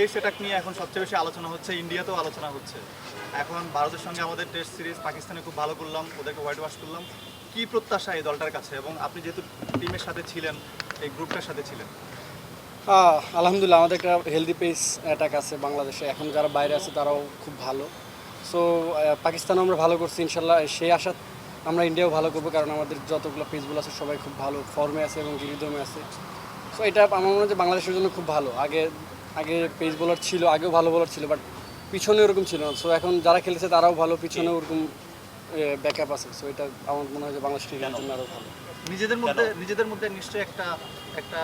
Test attack নিয়ে এখন সবচেয়ে বেশি আলোচনা হচ্ছে, ইন্ডিয়াতেও আলোচনা হচ্ছে। এখন ভারতের সঙ্গে আমাদের টেস্ট সিরিজ পাকিস্তানে খুব ভালো করলাম, ওদেরকে হোয়াইট ওয়াশ করলাম। কি প্রত্যাশা এই দলটার কাছে? এবং আপনি যেহেতু টিমের সাথে ছিলেন, এই গ্রুপটার সাথে ছিলেন। আলহামদুলিল্লাহ, আমাদের একটা হেলদি পেস অ্যাটাক আছে বাংলাদেশে। এখন যারা বাইরে আছে, তারাও খুব ভালো। সো পাকিস্তানও আমরা ভালো করছি, ইনশাল্লাহ। সেই আশা আমরা ইন্ডিয়াও ভালো করব, কারণ আমাদের যতগুলো পেসগুলো আছে, সবাই খুব ভালো ফর্মে আছে এবং রিদমে আছে। সো এটা আমার মনে হয় বাংলাদেশের জন্য খুব ভালো। আগে আগে পেস বোলার ছিল আগেও ভালো বোলার ছিল বাট পিছনে ওরকম ছিল না। সো এখন যারা খেলেছে তারাও ভালো পিছনে ওরকম ব্যাকআপ আছে। সো এটা আমার মনে হয় যে বাংলাদেশ ক্রিকেটের জন্য আরও ভালো। নিজেদের মধ্যে নিজেদের মধ্যে নিশ্চয়ই একটা একটা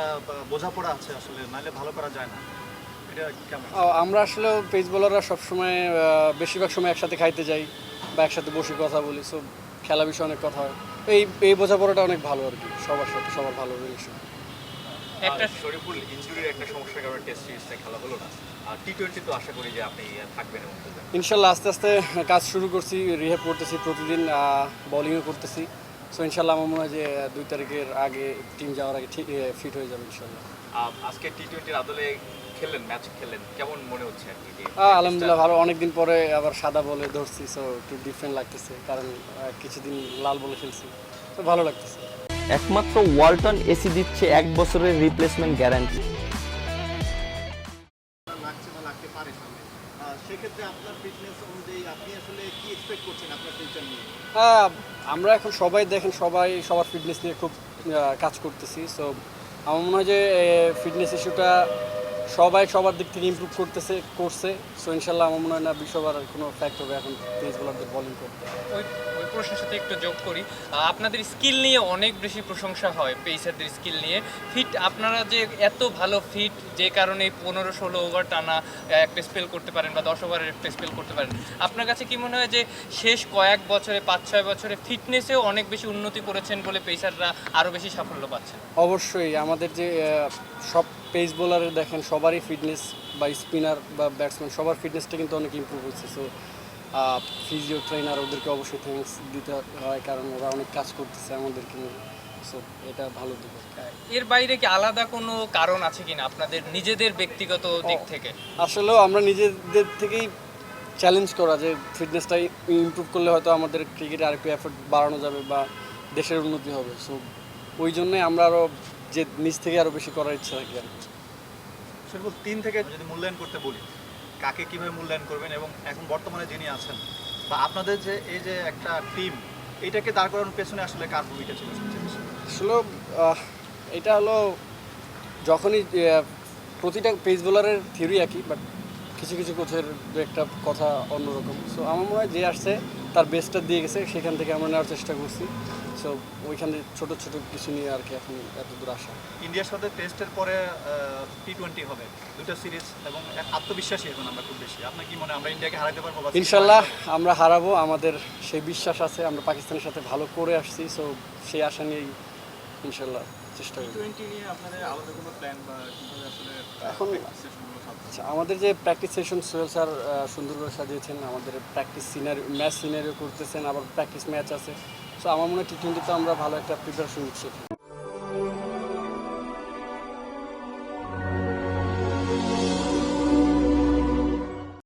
বোঝাপড়া আছে আসলে নাহলে ভালো করা যায় না। এটা কেমন? আহ, আমরা আসলে পেস বোলাররা সবসময় আহ, বেশিরভাগ সময় একসাথে খাইতে যাই বা একসাথে বসে কথা বলি। সো খেলা বিষয়ে অনেক কথা হয়। এই এই বোঝাপড়াটা অনেক ভালো আর কি সবার সাথে সবার ভালো রিলেশন একটা শরীফুল ইনজুরির একটা সমস্যার কারণে টেস্ট সিরিজটা খেলা হলো না। আর টি টোয়েন্টি তো আশা করি যে আপনি থাকবেন এবং ইনশাল্লাহ আস্তে আস্তে কাজ শুরু করছি রিহেব করতেছি প্রতিদিন বোলিংও করতেছি। সো ইনশাল্লাহ আমার মনে হয় যে দুই তারিখের আগে টিম যাওয়ার আগে ঠিক ফিট হয়ে যাবে ইনশাল্লাহ। আজকে টি টোয়েন্টির আদলে খেললেন ম্যাচ খেললেন কেমন মনে হচ্ছে আর কি আলহামদুলিল্লাহ ভালো। অনেকদিন পরে আবার সাদা বলে ধরছি সো একটু ডিফারেন্ট লাগতেছে কারণ কিছুদিন লাল বলে খেলছি তো ভালো লাগতেছে। একমাত্র ওয়ালটন এসি দিচ্ছে এক বছরের রিপ্লেসমেন্ট গ্যারান্টি আমরা এখন সবাই দেখেন, সবাই সবার ফিটনেস নিয়ে খুব কাজ করতেছি। সো আমার মনে হয় যে ফিটনেস ইস্যুটা সবাই সবার দিক থেকে ইমপ্রুভ করতেছে করছে। সো ইনশাল্লাহ আমার মনে হয় না বিশ্ববার আর কোনো ফ্যাক্ট হবে এখন পেস বোলারদের বলিং করতে। ওই ওই প্রশ্নের সাথে একটু যোগ করি। আপনাদের স্কিল নিয়ে অনেক বেশি প্রশংসা হয় পেসারদের স্কিল নিয়ে। ফিট আপনারা যে এত ভালো ফিট যে কারণে পনেরো ষোলো ওভার টানা একটা স্পেল করতে পারেন বা দশ ওভারের একটা স্পেল করতে পারেন। আপনার কাছে কি মনে হয় যে শেষ কয়েক বছরে পাঁচ ছয় বছরে ফিটনেসেও অনেক বেশি উন্নতি করেছেন বলে পেসাররা আরও বেশি সাফল্য পাচ্ছেন অবশ্যই আমাদের যে সব পেস বোলারের দেখেন সবারই ফিটনেস বা স্পিনার বা ব্যাটসম্যান সবার ফিটনেসটা কিন্তু অনেক ইম্প্রুভ হচ্ছে সো ফিজিও ট্রেনার ওদেরকে অবশ্যই থ্যাঙ্কস দিতে হয় কারণ ওরা অনেক কাজ করতেছে আমাদেরকে নিয়ে। সো এটা ভালো দিক এর বাইরে কি আলাদা কোনো কারণ আছে কিনা আপনাদের নিজেদের ব্যক্তিগত দিক থেকে? আসলেও আমরা নিজেদের থেকেই চ্যালেঞ্জ করা যে ফিটনেসটা ইমপ্রুভ করলে হয়তো আমাদের ক্রিকেটে আরেকটু এফোর্ট বাড়ানো যাবে বা দেশের উন্নতি হবে। সো ওই জন্যই আমরা আরও যে নিজ থেকে আরও বেশি করার ইচ্ছা থাকি আর শরীফুল তিন থেকে যদি মূল্যায়ন করতে বলি কাকে কীভাবে মূল্যায়ন করবেন এবং এখন বর্তমানে যিনি আছেন বা আপনাদের যে এই যে একটা টিম এইটাকে দাঁড় করানোর পেছনে আসলে কার ভূমিকা ছিল আসলে এটা হলো যখনই প্রতিটা পেস বোলারের থিওরি একই বাট কিছু কিছু কোচের দু একটা কথা অন্যরকম। সো আমার মনে হয় যে আসছে তার বেস্টটা দিয়ে গেছে সেখান থেকে আমরা নেওয়ার চেষ্টা করছি। সো ওইখান ওইখানে ছোট ছোট কিছু নিয়ে আর কি এখন এত দূর আসা। ইন্ডিয়ার সাথে টেস্টের পরে টি টোয়েন্টি হবে। দুটো সিরিজ এবং আত্মবিশ্বাসী এখন আমরা খুব বেশি। আপনার কি মনে হয় আমরা ইন্ডিয়াকে হারাতে পারব ইনশাল্লাহ আমরা হারাবো। আমাদের সেই বিশ্বাস আছে আমরা পাকিস্তানের সাথে ভালো করে আসছি। সো সেই আশা নিয়েই ইনশাল্লাহ। চেষ্টা আসলে এখন? আচ্ছা আমাদের যে প্র্যাকটিস সেশন সোহেল স্যার সুন্দর করে সাজিয়েছেন আমাদের প্র্যাকটিস সিনারি ম্যাচ সিনারিও করতেছেন আবার প্র্যাকটিস ম্যাচ আছে। সো আমার মনে হয় টি টোয়েন্টিতে আমরা ভালো একটা প্রিপারেশন নিচ্ছি